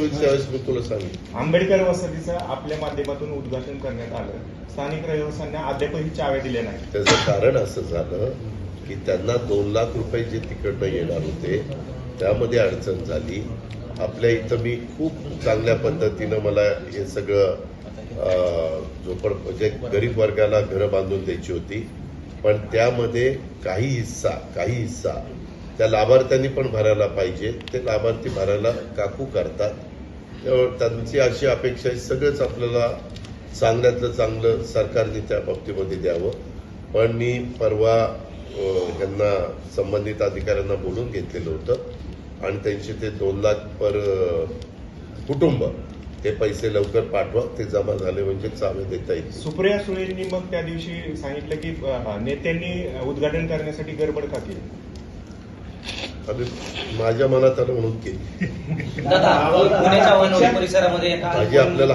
होईल त्यावेळेस मी तुला सांगेन आंबेडकर वसतीचं आपल्या माध्यमातून उद्घाटन करण्यात आलं. स्थानिक रहिवाशांना अद्यापही चाव्या दिल्या नाही त्याचं कारण असं झालं की त्यांना दोन लाख रुपये जे तिकडनं येणार होते त्यामध्ये अडचण झाली. आपल्या इथं मी खूप चांगल्या पद्धतीनं मला हे सगळं झोपड म्हणजे गरीब वर्गाला घरं बांधून द्यायची होती. पण त्यामध्ये काही हिस्सा काही हिस्सा त्या लाभार्थ्यांनी पण भरायला पाहिजे. ते लाभार्थी भरायला काकू करतात. त्यामुळे त्यांची अशी अपेक्षा आहे सगळंच आपल्याला चांगल्यातलं चांगलं सरकारने त्या बाबतीमध्ये द्यावं. पण मी परवा यांना ह्यांना संबंधित अधिकाऱ्यांना बोलून घेतलेलं होतं आणि त्यांचे ते दोन लाख पर कुटुंब ते पैसे लवकर पाठवा ते जमा झाले म्हणजे चावे देता येईल. सुप्रिया सुळेंनी मग त्या दिवशी सांगितलं की नेत्यांनी उद्घाटन करण्यासाठी गडबड का केली? माझ्या मनात आलं म्हणून केली. दादा पुण्याच्या वनवाडी परिसरामध्ये माझी आपल्याला